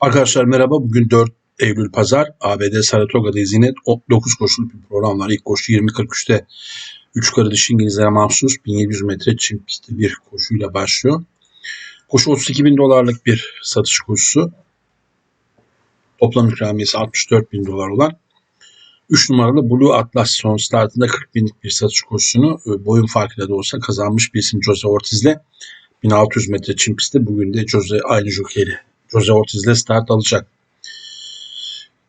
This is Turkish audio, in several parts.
Arkadaşlar merhaba. Bugün 4 Eylül Pazar. ABD Saratoga'dayız yine. 9 koşuluk bir program var. İlk koşu 20.43'te 3 karı dışı İngilizlere mahsus 1700 metre çim pisti bir koşuyla başlıyor. Koşu 32 bin dolarlık bir satış koşusu. Toplam ikramiyesi 64 bin dolar olan 3 numaralı Blue Atlas son startında 40 binlik bir satış koşusunu e, boyun farkıyla da olsa kazanmış bir isim Jose Ortiz'le 1600 metre çim pistte bugün de Jose aynı jokeyle Jose Ortiz'le start alacak.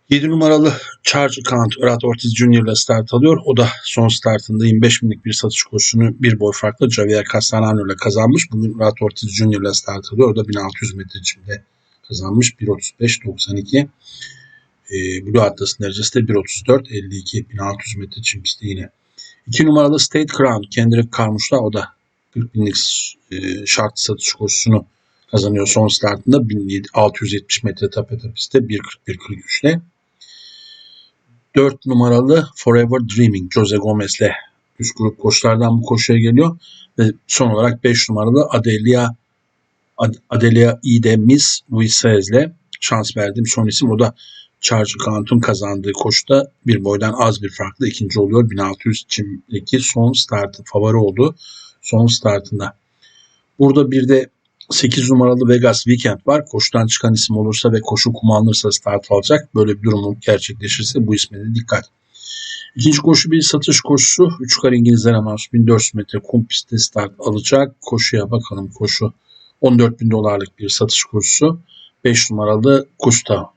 7 numaralı Charge Account Irat Ortiz Jr. ile start alıyor. O da son startında 25 binlik bir satış koşusunu bir boy farklı Javier Castanano ile kazanmış. Bugün Irat Ortiz Jr. ile start alıyor. O da 1600 metre çimde kazanmış. 1.35-92. E, Blue Atlas'ın derecesi de 1.34-52. 1600 metre çim yine. 2 numaralı State Crown Kendrick Carmouche'la o da 40 binlik e, şart satış koşusunu kazanıyor son startında 1670 metre tape pistte 1.41.43 ile. 4 numaralı Forever Dreaming Jose Gomez'le üst grup koşulardan bu koşuya geliyor. Ve son olarak 5 numaralı Adelia Adelia Ide Miss Luis Saez'le şans verdiğim son isim. O da Charge Count'un kazandığı koşuda bir boydan az bir farklı ikinci oluyor. 1600 çimdeki son startı favori oldu. Son startında. Burada bir de 8 numaralı Vegas Weekend var. Koşudan çıkan isim olursa ve koşu kullanılırsa start alacak. Böyle bir durum gerçekleşirse bu isme de dikkat. İkinci koşu bir satış koşusu. 3 kar İngilizlere mahsus 1400 metre kum pistte start alacak. Koşuya bakalım koşu. 14 bin dolarlık bir satış koşusu. 5 numaralı Kusta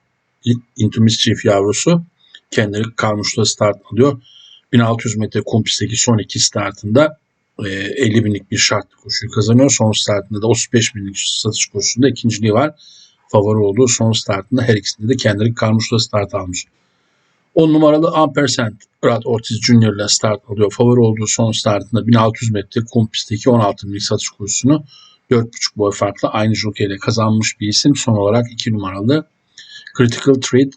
Intumis çift yavrusu. Kendini Karmuş'ta start alıyor. 1600 metre kum pistteki son iki startında 50 e, binlik bir şartlı koşuyu kazanıyor. Son startında da 35 binlik satış koşusunda ikinciliği var. Favori olduğu son startında her ikisinde de kendileri Karmuş'ta start almış. 10 numaralı Ampersand Brad Ortiz Jr. ile start alıyor. Favori olduğu son startında 1600 metre kum pistteki 16 binlik satış koşusunu 4.5 boy farklı aynı jockey ile kazanmış bir isim. Son olarak 2 numaralı Critical Treat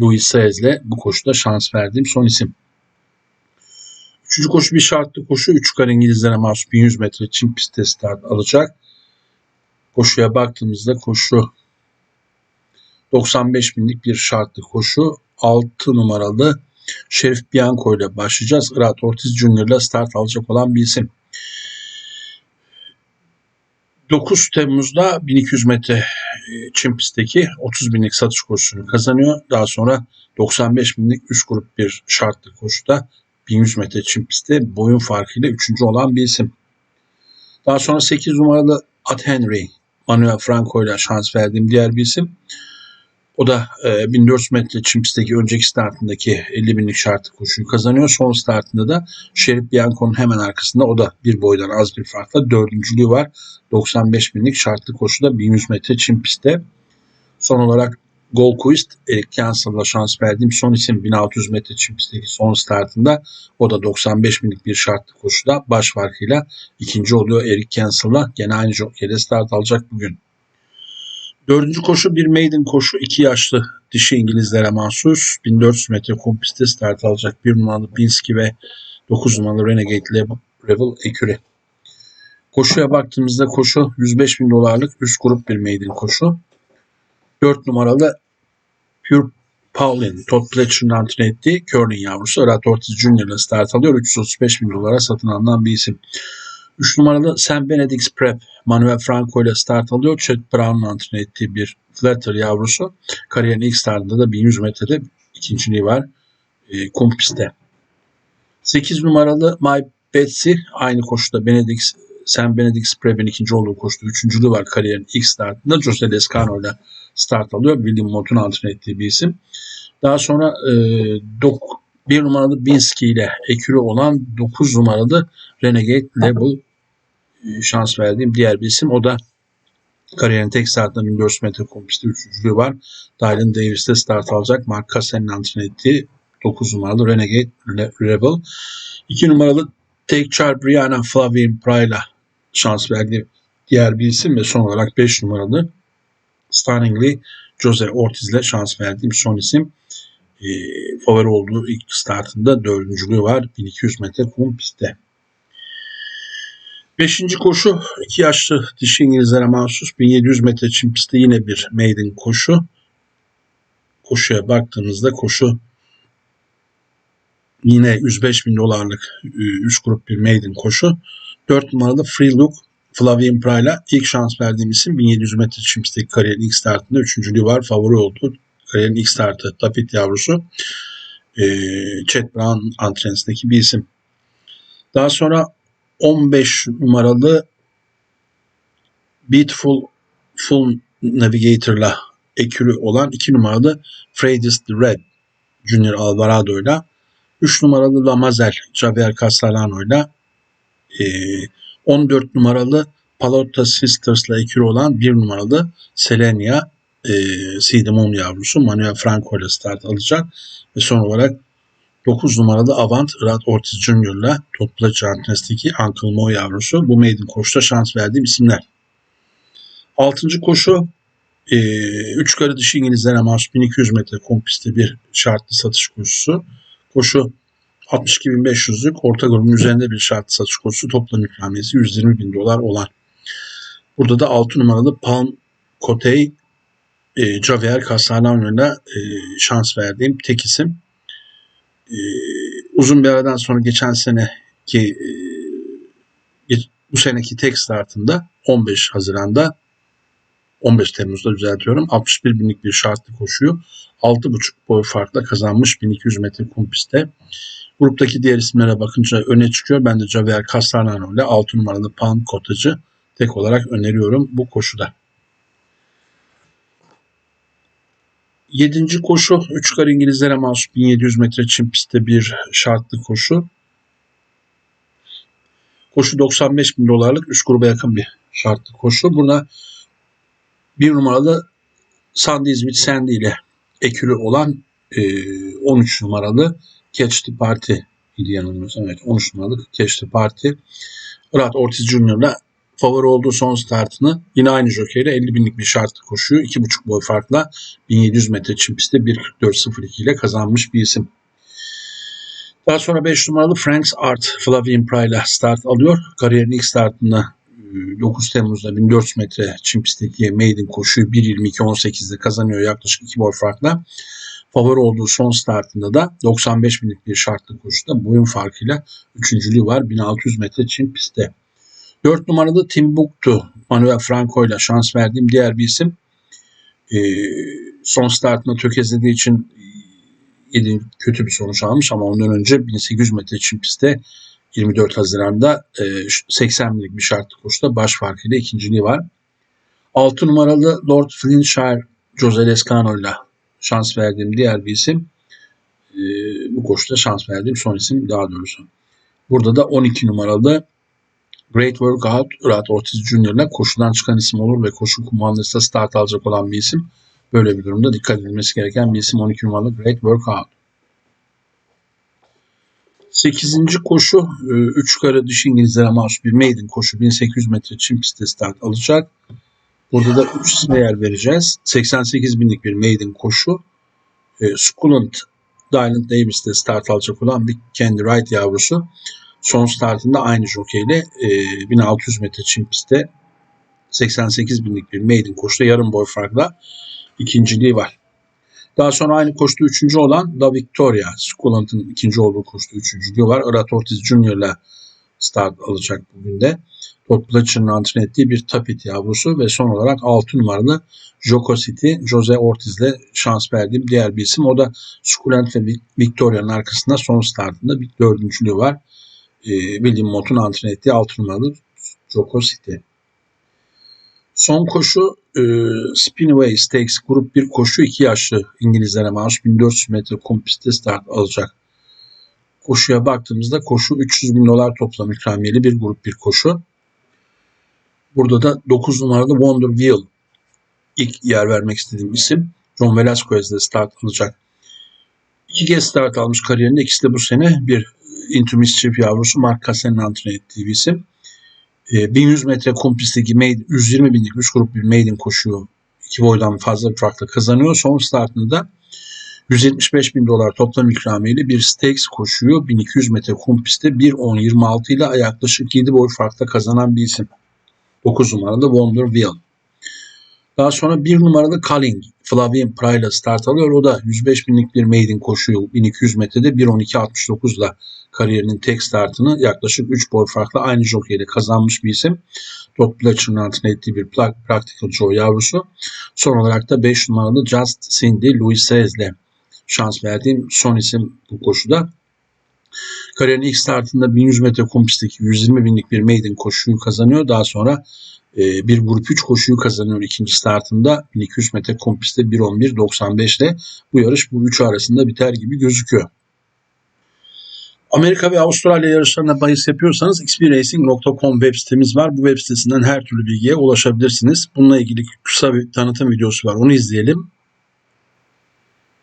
Louis Saez ile bu koşuda şans verdiğim son isim. Üçüncü koşu bir şartlı koşu. Üç kar İngilizlere mahsus 1100 metre çim pistte start alacak. Koşuya baktığımızda koşu 95 binlik bir şartlı koşu. 6 numaralı Şerif Bianco ile başlayacağız. Irat Ortiz Junior ile start alacak olan bir isim. 9 Temmuz'da 1200 metre e, çim pistteki 30 binlik satış koşusunu kazanıyor. Daha sonra 95 binlik üst grup bir şartlı koşuda 1100 metre çim pistte boyun farkıyla 3. olan bir isim. Daha sonra 8 numaralı At Henry, Manuel Franco ile şans verdiğim diğer bir isim. O da e, 1400 metre çim pistteki önceki startındaki 50 binlik şartı koşuyu kazanıyor. Son startında da Şerif Bianco'nun hemen arkasında o da bir boydan az bir farkla dördüncülüğü var. 95 binlik şartlı koşuda 1100 metre çim pistte. Son olarak Goldquist, Eric Cancel'la şans verdiğim son isim 1600 metre çim pistteki son startında o da 95 binlik bir şartlı koşuda baş farkıyla ikinci oluyor Eric Cancel'la. Gene aynı jockey'de start alacak bugün. Dördüncü koşu bir maiden koşu. iki yaşlı dişi İngilizlere mahsus. 1400 metre kum pistte start alacak bir numaralı Pinsky ve 9 numaralı Renegade Rebel Eküri. Koşuya baktığımızda koşu 105 bin dolarlık üst grup bir maiden koşu. 4 numaralı Pure Paulin, Todd Pletcher'ın antrenör ettiği Curling yavrusu Rat Ortiz Jr. ile start alıyor. 335 bin dolara satın alınan bir isim. 3 numaralı Sam Benedict's Prep Manuel Franco ile start alıyor. Chet Brown'un antrenör ettiği bir Flatter yavrusu. Kariyerin ilk startında da 1100 metrede ikinciliği var. E, kum 8 numaralı My Betsy aynı koşuda Benedict Sam Benedict Prep'in ikinci olduğu koşuda üçüncülüğü var kariyerin ilk startında. Jose Descano ile start alıyor. William Mott'un antrenör ettiği bir isim. Daha sonra e, dok, bir numaralı Binsky ile ekürü olan 9 numaralı Renegade Level e, şans verdiğim diğer bir isim. O da kariyerin tek startında 1400 metre kompiste üçüncülüğü var. Dylan Davis'te start alacak. Mark Cassen'in antrenör ettiği 9 numaralı Renegade Rebel. 2 numaralı Take Charge Brianna Flavien Pray'la şans verdiği diğer bir isim ve son olarak 5 numaralı Stunningly Jose Ortiz ile şans verdiğim son isim. E, favori olduğu ilk startında dördüncülüğü var. 1200 metre kum pistte. Beşinci koşu iki yaşlı dişi İngilizlere mahsus 1700 metre çim pistte yine bir maiden koşu. koşuya baktığımızda koşu yine 105 bin dolarlık 3 grup bir maiden koşu. 4 numaralı Free Look Flavian Pra'yla ilk şans verdiğim isim 1700 metre çimstik kariyerin ilk startında üçüncülüğü var. Favori oldu. Kariyerin ilk startı Tapit yavrusu. E, Chet Brown antrenindeki bir isim. Daha sonra 15 numaralı Beautiful Full Navigator'la ekürü olan 2 numaralı Fredis the Red Junior Alvarado'yla 3 numaralı Lamazel Javier Castellano'yla e, 14 numaralı Palotta Sisters'la ekürü olan 1 numaralı Selenia e, Sidimon yavrusu Manuel Franco ile start alacak ve son olarak 9 numaralı Avant Rad Ortiz Junior'la Topla Antrenisteki Uncle Mo yavrusu bu maiden koşuda şans verdiğim isimler. 6. koşu 3 e, karı dişi İngilizlere mahsus 1200 metre kompiste bir şartlı satış koşusu. Koşu 62.500'lük orta grubun üzerinde bir şartlı satış koşusu toplam ikramiyesi 120 bin dolar olan. Burada da 6 numaralı Palm Kotey e, Javier Castellano'yla e, şans verdiğim tek isim. E, uzun bir aradan sonra geçen seneki e, bu seneki tek startında 15 Haziran'da 15 Temmuz'da düzeltiyorum. 61 binlik bir şartlı koşuyu 6,5 boy farkla kazanmış 1200 metre kum pistte. Gruptaki diğer isimlere bakınca öne çıkıyor. Ben de Javier Castellano ile 6 numaralı Palm Kotacı tek olarak öneriyorum bu koşuda. Yedinci koşu 3 kar İngilizlere mahsus 1700 metre çim pistte bir şartlı koşu. Koşu 95 bin dolarlık 3 gruba yakın bir şartlı koşu. Buna bir numaralı Sandy İzmit Sandy ile ekürü olan e, 13 numaralı Catch the Party idi yanılmıyorsam. Evet 13 numaralı Catch the Party. Murat Ortiz Junior'la favori olduğu son startını yine aynı jokeyle 50 binlik bir şartlı koşuyu 2,5 boy farkla 1700 metre çim pistte 1.44.02 ile kazanmış bir isim. Daha sonra 5 numaralı Franks Art Flavien Pry'la start alıyor. Kariyerin ilk startında 9 Temmuz'da 1400 metre çim pistteki maiden koşuyu 1.22.18'de kazanıyor yaklaşık 2 boy farkla. Favori olduğu son startında da 95 binlik bir şartlı koşuda boyun farkıyla üçüncülüğü var 1600 metre çim pistte. 4 numaralı Timbuktu Manuel Franco ile şans verdiğim diğer bir isim. Ee, son startında tökezlediği için yedi kötü bir sonuç almış ama ondan önce 1800 metre çim pistte 24 Haziran'da e, 80 binlik bir şartlı koşuda baş farkıyla ikinciliği var. 6 numaralı Lord Flintshire Jose Lescano ile şans verdiğim diğer bir isim. E, bu koşuda şans verdiğim son isim daha doğrusu. Burada da 12 numaralı Great Workout Murat Ortiz ile koşudan çıkan isim olur ve koşu kumandasında start alacak olan bir isim. Böyle bir durumda dikkat edilmesi gereken bir isim 12 numaralı Great Workout. 8. koşu 3 e, kara dişi İngilizlere mahsus bir maiden koşu 1800 metre çim pistte start alacak. Burada da 3 isme yer vereceğiz. 88 binlik bir maiden koşu. E, Succulent Dylan Davis'te start alacak olan bir Candy Wright yavrusu. Son startında aynı jokeyle e, 1600 metre çim pistte 88 binlik bir maiden koşuda yarım boy farkla ikinciliği var. Daha sonra aynı koştu üçüncü olan Da Victoria. Skulant'ın ikinci olduğu koştu üçüncülüğü var. Irat Ortiz Junior ile start alacak bugün de. Todd Pletcher'ın antren ettiği bir Tapit yavrusu ve son olarak 6 numaralı Joko City, Jose Ortiz ile şans verdiğim diğer bir isim. O da Sukulent ve Victoria'nın arkasında son startında bir dördüncülüğü var. Ee, bildiğim Mot'un antren ettiği 6 numaralı Joko City. Son koşu e, Spinway Stakes grup bir koşu 2 yaşlı İngilizlere mahsus 1400 metre kum pistte start alacak. Koşuya baktığımızda koşu 300 bin dolar toplam ikramiyeli bir grup bir koşu. Burada da 9 numaralı Wonder Wheel ilk yer vermek istediğim isim. John Velasquez de start alacak. İki kez start almış kariyerinde. ikisi de bu sene bir Into Mischief yavrusu Mark Cassen'in antrenör ettiği bir isim. 1100 ee, metre kum pistteki 120 binlik 3 grup bir maiden koşuyor. iki boydan fazla bir farkla kazanıyor. Son startında 175 bin dolar toplam ikramiyeli bir stakes koşuyor. 1200 metre kum pistte 1.10.26 ile yaklaşık 7 boy farkla kazanan bir isim. 9 numaralı Wonder Wheel. Daha sonra bir numaralı Culling, Flavien Pryla start alıyor. O da 105 binlik bir maiden koşuyu 1200 metrede 1.12.69'la kariyerinin tek startını yaklaşık 3 boy farklı aynı jokeyle kazanmış bir isim. Doug Fletcher'ın antrenör ettiği bir Practical Joe yavrusu. Son olarak da 5 numaralı Just Cindy Louis Sez'le şans verdiğim son isim bu koşuda. Kariyerin ilk startında 1100 metre kum 120 binlik bir maiden koşuyu kazanıyor. Daha sonra e, bir grup 3 koşuyu kazanıyor ikinci startında 1200 metre kum 1.11.95 ile bu yarış bu üçü arasında biter gibi gözüküyor. Amerika ve Avustralya yarışlarına bahis yapıyorsanız xbracing.com web sitemiz var. Bu web sitesinden her türlü bilgiye ulaşabilirsiniz. Bununla ilgili kısa bir tanıtım videosu var. Onu izleyelim.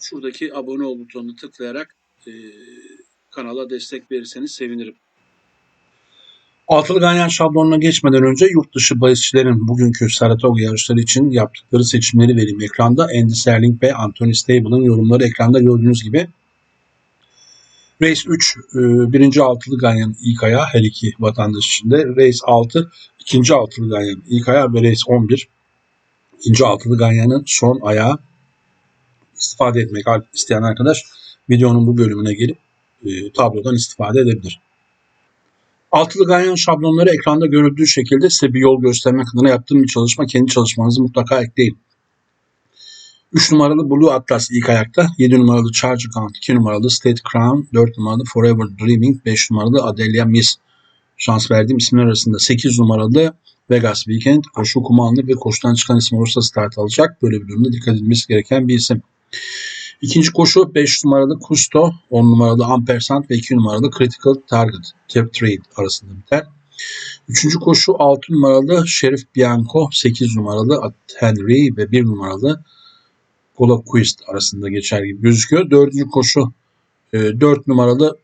şuradaki abone ol butonunu tıklayarak e, kanala destek verirseniz sevinirim. Altılı Ganyan şablonuna geçmeden önce yurt dışı bahisçilerin bugünkü Saratoga yarışları için yaptıkları seçimleri vereyim ekranda. Andy Serling ve Anthony Stable'ın yorumları ekranda gördüğünüz gibi. Race 3 e, birinci altılı ganyan ilk ayağı her iki vatandaş için de. Race 6 ikinci altılı ganyan ilk ayağı ve Race 11 ikinci altılı ganyanın son ayağı. İstifade etmek isteyen arkadaş videonun bu bölümüne gelip e, tablodan istifade edebilir. Altılı ganyan şablonları ekranda görüldüğü şekilde size bir yol göstermek adına yaptığım bir çalışma. Kendi çalışmanızı mutlaka ekleyin. 3 numaralı Blue Atlas ilk ayakta. 7 numaralı Charge Count. 2 numaralı State Crown. 4 numaralı Forever Dreaming. 5 numaralı Adelia Miss. Şans verdiğim isimler arasında 8 numaralı Vegas Weekend. Koşu kumandı ve koşudan çıkan isim olursa start alacak. Böyle bir durumda dikkat edilmesi gereken bir isim. İkinci koşu 5 numaralı Kusto, 10 numaralı Ampersand ve 2 numaralı Critical Target Tap Trade arasında biter. Üçüncü koşu 6 numaralı Sheriff Bianco, 8 numaralı Henry ve 1 numaralı Goloquist arasında geçer gibi gözüküyor. Dördüncü koşu 4 numaralı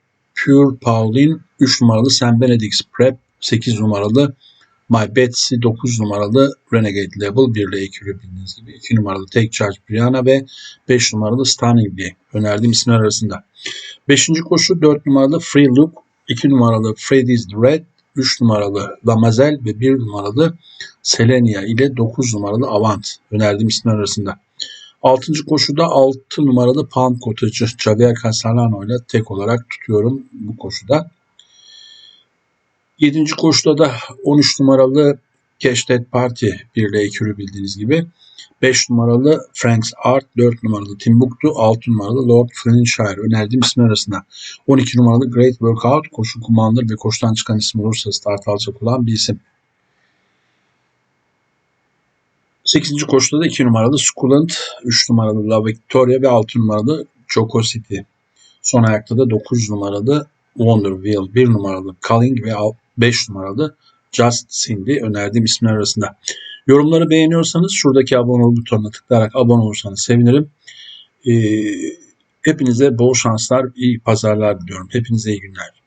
Pure Pauline, 3 numaralı St. Benedict's Prep, 8 numaralı My Betsy 9 numaralı Renegade Level 1 ile ekürü bildiğiniz gibi 2 numaralı Take Charge Brianna ve 5 numaralı Stunning diye önerdiğim isimler arasında. 5. koşu 4 numaralı Free Look, 2 numaralı Freddy's Red, 3 numaralı Lamazel ve 1 numaralı Selenia ile 9 numaralı Avant önerdiğim isimler arasında. 6. koşuda 6 numaralı Palm Cottage'ı Javier Castellano ile tek olarak tutuyorum bu koşuda. 7. koşuda da 13 numaralı That Party 1 ile ekürü bildiğiniz gibi. 5 numaralı Frank's Art, 4 numaralı Timbuktu, 6 numaralı Lord Flintshire önerdiğim isimler arasında. 12 numaralı Great Workout, koşu kumandır ve koşudan çıkan isim olursa start alacak olan bir isim. 8. koşuda da 2 numaralı Succulent, 3 numaralı La Victoria ve 6 numaralı Choco City. Son ayakta da 9 numaralı Wonderwheel, 1 numaralı Culling ve 5 numaralı Just Cindy önerdiğim isimler arasında. Yorumları beğeniyorsanız şuradaki abone ol butonuna tıklayarak abone olursanız sevinirim. Ee, hepinize bol şanslar, iyi pazarlar diliyorum. Hepinize iyi günler.